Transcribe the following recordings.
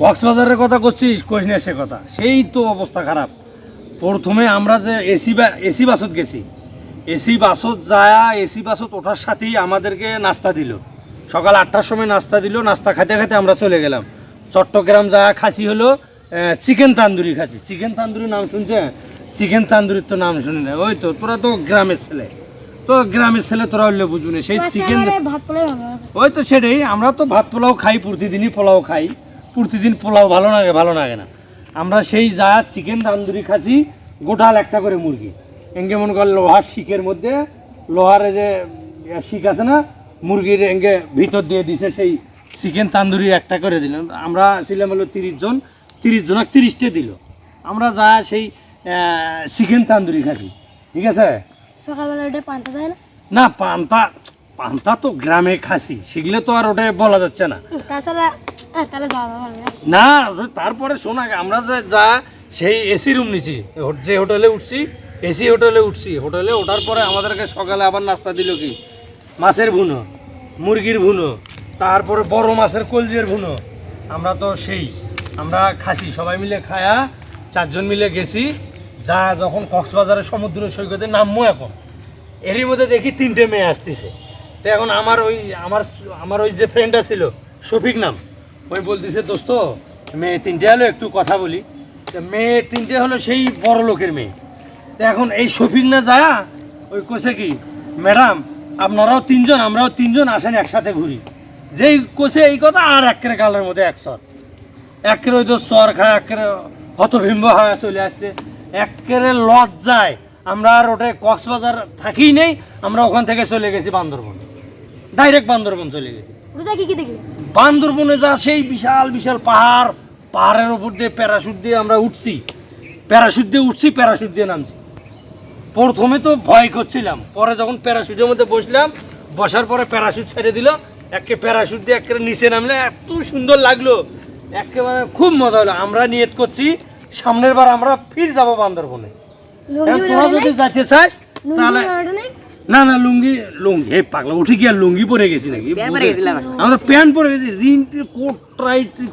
কক্সবাজারের কথা করছিস কইস না কথা। সেই তো অবস্থা খারাপ। প্রথমে আমরা যে এসি এসি বাসত গেছি। এসি বাসত যায়, এসি বাসত ওঠার সাথেই আমাদেরকে নাস্তা দিল। সকাল আটটার সময় নাস্তা দিল, নাস্তা খাইতে খাইতে আমরা চলে গেলাম। চট্টগ্রাম যায় খাসি হলো চিকেন তান্দুরি খাসি। চিকেন তান্দুরি নাম শুনছে চিকেন তান্দুরির তো নাম শুনি না। ওই তো, তোরা তো গ্রামের ছেলে। তো গ্রামের ছেলে তোরা হলে বুঝবি না সেই চিকেন ওই তো সেটাই আমরা তো ভাত পোলাও খাই প্রতিদিনই পোলাও খাই। প্রতিদিন পোলাও ভালো লাগে ভালো লাগে না। আমরা সেই যা চিকেন তান্দুরি খাচ্ছি গোটাল একটা করে মুরগি। এঙ্গে মনে কর লোহার শিকের মধ্যে লোহার যে শিক আছে না মুরগির এঙ্গে ভিতর দিয়ে দিছে সেই চিকেন তান্দুরি একটা করে দিলাম আমরা ছিলাম হলো তিরিশ জন তিরিশ জন তিরিশটে দিল। আমরা যা সেই চিকেন তান্দুরি খাচ্ছি। ঠিক আছে? সকালবেলা উঠে পান্তা দেয় না? না পান্তা পান্তা তো গ্রামে খাসি সেগুলো তো আর ওটা বলা যাচ্ছে না। তাছাড়া তাহলে যাওয়া না। তারপরে শোনা আমরা যে যা সেই এসি রুম নিছি। যে হোটেলে উঠছি এসি হোটেলে উঠছি। হোটেলে ওঠার পরে আমাদেরকে সকালে আবার নাস্তা দিল কি? মাছের ভুনো মুরগির ভুনো তারপরে বড় মাছের কলজের ভুনো। আমরা তো সেই আমরা খাসি সবাই মিলে খায়া চারজন মিলে গেছি। যা যখন কক্সবাজারের সমুদ্র সৈকতে নামবো এখন। এরই মধ্যে দেখি তিনটে মেয়ে আসতেছে। তো এখন আমার ওই, আমার আমার ওই যে ফ্রেন্ডটা ছিল, শফিক নাম, ওই বলতেছে, দোস্ত, মেয়ে তিনটে হলো একটু কথা বলি। তো মেয়ে তিনটে হলো সেই বড় লোকের মেয়ে। তো এখন এই শফিক না যায়, ওই কোসে কি, ম্যাডাম, আপনারাও তিনজন, আমরাও তিনজন আসেন একসাথে ঘুরি। যেই কোসে এই কথা, আর একের কালের মধ্যে একশো একের ওই তো চর খায়, একের হতভিম্ব হয়ে চলে আসছে। একের লজ্জায় আমরা আর ওটা কক্সবাজার থাকি নেই আমরা ওখান থেকে চলে গেছি বান্দরবন। ডাইরেক্ট বান্দরবন চলে গেছি। কি কি দেখলে? বান্দরবনে যা সেই বিশাল বিশাল পাহাড় পাহাড়ের ওপর দিয়ে প্যারাশুট দিয়ে আমরা উঠছি। প্যারাশুট দিয়ে উঠছি প্যারাশুট দিয়ে নামছি। প্রথমে তো ভয় করছিলাম পরে যখন প্যারাশুটের মধ্যে বসলাম বসার পরে প্যারাশুট ছেড়ে দিল একে প্যারাশুট দিয়ে একেবারে নিচে নামলে এত সুন্দর লাগল। একেবারে খুব মজা হলো। আমরা নিয়ত করছি সামনের বার আমরা ফির যাব বান্দরবনে। লুঙ্গি তোরা যদি যাইতে চাস তাহলে না না লুঙ্গি লুঙ্গি হে পাগলা উঠে কি আর লুঙ্গি পরে গেছি নাকি? গেছিলাম। আমরা প্যান্ট পরে গেছি রিন কোট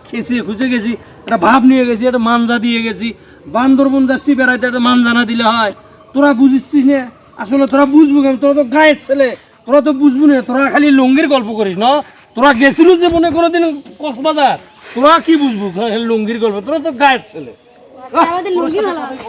খেসে খুঁজে গেছি একটা ভাব নিয়ে গেছি একটা মানজা দিয়ে গেছি। বান্দরবন যাচ্ছি বেড়াইতে একটা মানজা না দিলে হয়। তোরা বুঝিস না? আসলে তোরা বুঝব কেন তোরা তো গায়ের ছেলে। তোরা তো বুঝব না? তোরা খালি লুঙ্গির গল্প করিস না? তোরা গেছিল যে মনে কোনোদিন কক্সবাজার? তোরা কি বুঝব? লুঙ্গির গল্প। তোরা তো গায়ের ছেলে। আমাদের লুঙ্গি ভালো আছে।